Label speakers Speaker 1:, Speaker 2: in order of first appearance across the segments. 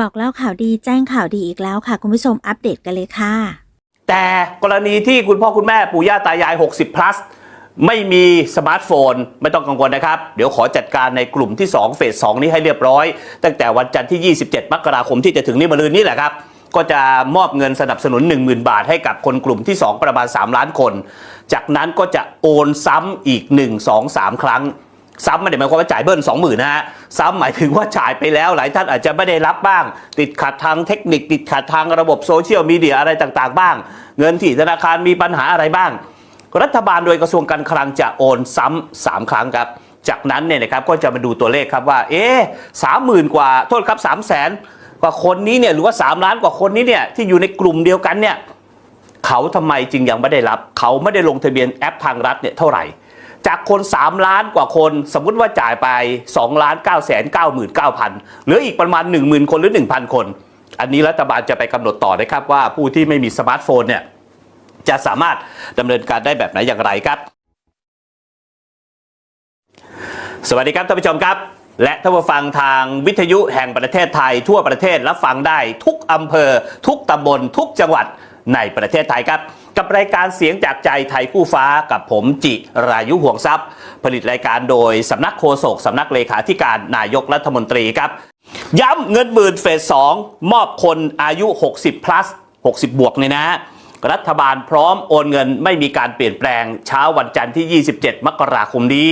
Speaker 1: บอกเล่าข่าวดีแจ้งข่าวดีอีกแล้วค่ะ คุณผู้ชมอัปเดตกันเลยค่ะ
Speaker 2: แต่กรณีที่คุณพ่อคุณแม่ปู่ย่าตายาย 60 plus ไม่มีสมาร์ทโฟนไม่ต้องกังวลนะครับ เดี๋ยวขอจัดการในกลุ่มที่ 2 เฟส 2 นี้ให้เรียบร้อย ตั้งแต่วันจันทร์ที่ 27 มกราคมที่จะถึงนี้มาลืนนี้แหละครับ ก็จะมอบเงินสนับสนุน 10,000 บาทให้กับคนกลุ่มที่ 2 ประมาณ 3 ล้านคน จากนั้นก็จะโอนซ้ำอีก 1 2 3 ครั้ง ซ้ำไม่ได้หมายความว่าจ่ายเบิ้ลสองหมื่นนะฮะซ้ำหมายถึงว่าจ่ายไปแล้วหลายท่านอาจจะไม่ได้รับบ้าง ติดขัดทางเทคนิค ติดขัดทางระบบโซเชียลมีเดียอะไรต่างๆ บ้าง เงินที่ธนาคารมีปัญหาอะไรบ้าง รัฐบาลโดยกระทรวงการคลังจะโอนซ้ำสามครั้งครับ จากนั้นเนี่ยนะครับก็จะมาดูตัวเลขครับว่า เอ๊สามหมื่นกว่าโทษครับสามแสนกว่าคนนี้เนี่ยหรือว่า 3 ล้านกว่าคนนี้เนี่ยที่อยู่ในกลุ่มเดียวกันเนี่ยเขาทำไมจึงยังไม่ได้รับ เขาไม่ได้ลงทะเบียนแอปทางรัฐเนี่ยเท่าไหร่ จากคน 3 ล้านกว่าคน สมมุติว่าจ่ายไป2ล้าน9แสน9 9 0 0 0เหลืออีกประมาณ 10,000 คนหรือ 1,000 คน อันนี้รัฐบาลจะไปกำหนดต่อนะครับว่าผู้ที่ไม่มีสมาร์ทโฟนเนี่ยจะสามารถดำเนินการได้แบบไหนอย่างไรครับ สวัสดีครับท่านผู้ชมครับและท่านผู้ฟังทางวิทยุแห่งประเทศไทย ทั่วประเทศรับฟังได้ทุกอำเภอ ทุกตำบลทุกจังหวัด ในประเทศไทยครับ กับรายการเสียงจากใจไทยคู่ฟ้ากับผมจิรายุห่วงทรัพย์ ผลิตรายการโดยสำนักโฆษกสำนักเลขาธิการนายกรัฐมนตรีครับ ย้ำเงินหมื่นเฟสสองมอบคนอายุ 60 plus 60 บวกเนี่ยนะรัฐบาลพร้อมโอนเงินไม่มีการเปลี่ยนแปลงเช้าวันจันทร์ที่ 27 มกราคมนี้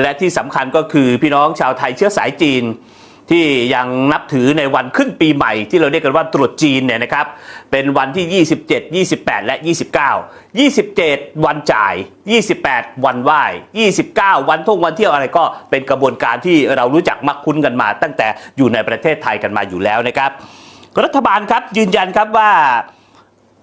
Speaker 2: และที่สำคัญก็คือพี่น้องชาวไทยเชื้อสายจีน ที่ยังนับถือในวันขึ้นปีใหม่ที่เราเรียกกันว่าตรุษจีนเนี่ยนะครับเป็นวันที่ 27 28 และ 29 27 วันจ่าย 28 วันไหว้ 29 วันท่องวันเที่ยวอะไรก็เป็นกระบวนการที่เรารู้จักมักคุ้นกันมา ตั้งแต่อยู่ในประเทศไทยกันมาอยู่แล้วนะครับ รัฐบาลครับยืนยันครับว่า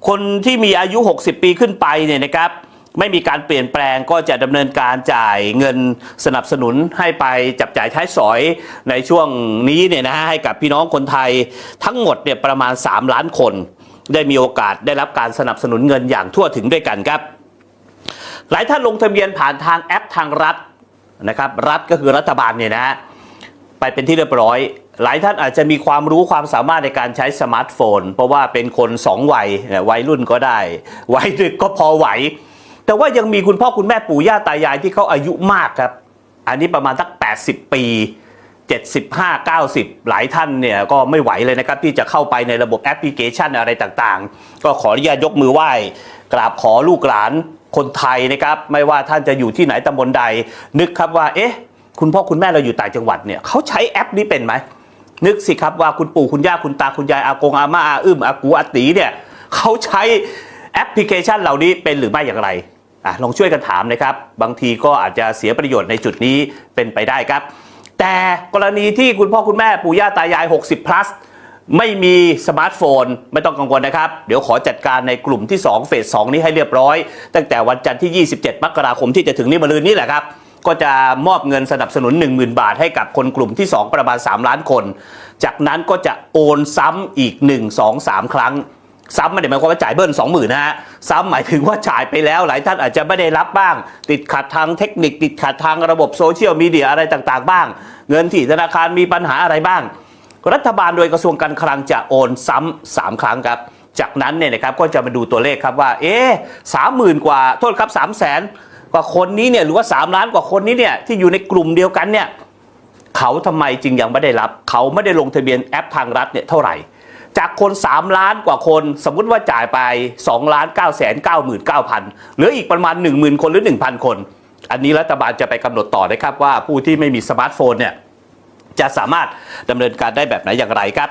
Speaker 2: คนที่มีอายุ 60 ปีขึ้นไปเนี่ยนะครับ ไม่มีการเปลี่ยนแปลงก็จะดำเนินการจ่ายเงินสนับสนุนให้ไปจับจ่ายใช้สอยในช่วงนี้เนี่ยนะฮะให้กับพี่น้องคนไทยทั้งหมดเนี่ยประมาณ 3 ล้านคน ได้มีโอกาสได้รับการสนับสนุนเงินอย่างทั่วถึงด้วยกันครับ หลายท่านลงทะเบียนผ่านทางแอปทางรัฐนะครับ รัฐก็คือรัฐบาลเนี่ยนะฮะไปเป็นที่เรียบร้อย หลายท่านอาจจะมีความรู้ความสามารถในการใช้สมาร์ทโฟน เพราะว่าเป็นคนสองวัยเนี่ยวัยรุ่นก็ได้ วัยดึกก็พอไหว แต่ว่ายังมีคุณพ่อคุณแม่ปู่ย่าตายายที่เขาอายุมากครับ อันนี้ประมาณสัก 80 ปี 75 90 หลายท่านเนี่ยก็ไม่ไหวเลยนะครับ ที่จะเข้าไปในระบบแอปพลิเคชันอะไรต่างๆ ก็ขออนุญาตยกมือไหว้กราบขอลูกหลานคนไทยนะครับไม่ว่าท่านจะอยู่ที่ไหนตำบลใด นึกครับว่าเอ๊ะคุณพ่อคุณแม่เราอยู่ต่างจังหวัดเนี่ยเขาใช้แอปนี้เป็นไหมนึกสิครับว่าคุณปู่คุณย่าคุณตาคุณยายอากงอาม่าอาอึ้มอากูอาตีเนี่ยเขาใช้แอปพลิเคชันเหล่านี้เป็นหรือไม่อย่างไร อะลองช่วยกันถามนะครับ บางทีก็อาจจะเสียประโยชน์ในจุดนี้เป็นไปได้ครับ แต่กรณีที่คุณพ่อคุณแม่ปู่ย่าตายาย 60 plus ไม่มีสมาร์ทโฟนไม่ต้องกังวลนะครับ เดี๋ยวขอจัดการในกลุ่มที่ 2 เฟส 2 นี้ให้เรียบร้อย ตั้งแต่วันจันทร์ที่ 27 มกราคมที่จะถึงนี้มาลืนนี้แหละครับ ก็จะมอบเงินสนับสนุน 10,000 บาทให้กับคนกลุ่มที่ 2 ประมาณ 3 ล้านคน จากนั้นก็จะโอนซ้ำอีก 1 2 3 ครั้ง ซ้ำไม่ได้หมายความว่าจ่ายเบิ้ลสองหมื่นนะฮะซ้ำหมายถึงว่าจ่ายไปแล้วหลายท่านอาจจะไม่ได้รับบ้าง ติดขัดทางเทคนิค ติดขัดทางระบบโซเชียลมีเดียอะไรต่างๆ บ้าง เงินที่ธนาคารมีปัญหาอะไรบ้าง รัฐบาลโดยกระทรวงการคลังจะโอนซ้ำสามครั้งครับ จากนั้นเนี่ยนะครับก็จะมาดูตัวเลขครับว่า เอ๊สามหมื่นกว่าโทษครับสามแสนกว่าคนนี้เนี่ยหรือว่า 3 ล้านกว่าคนนี้เนี่ยที่อยู่ในกลุ่มเดียวกันเนี่ยเขาทำไมจึงยังไม่ได้รับ เขาไม่ได้ลงทะเบียนแอปทางรัฐเนี่ยเท่าไหร่ จากคน 3 ล้านกว่าคน สมมุติว่าจ่ายไป2ล้าน9แสน9 9 0 0 0เหลืออีกประมาณ 10,000 คนหรือ 1,000 คน อันนี้รัฐบาลจะไปกำหนดต่อนะครับว่าผู้ที่ไม่มีสมาร์ทโฟนเนี่ยจะสามารถดำเนินการได้แบบไหนอย่างไรครับ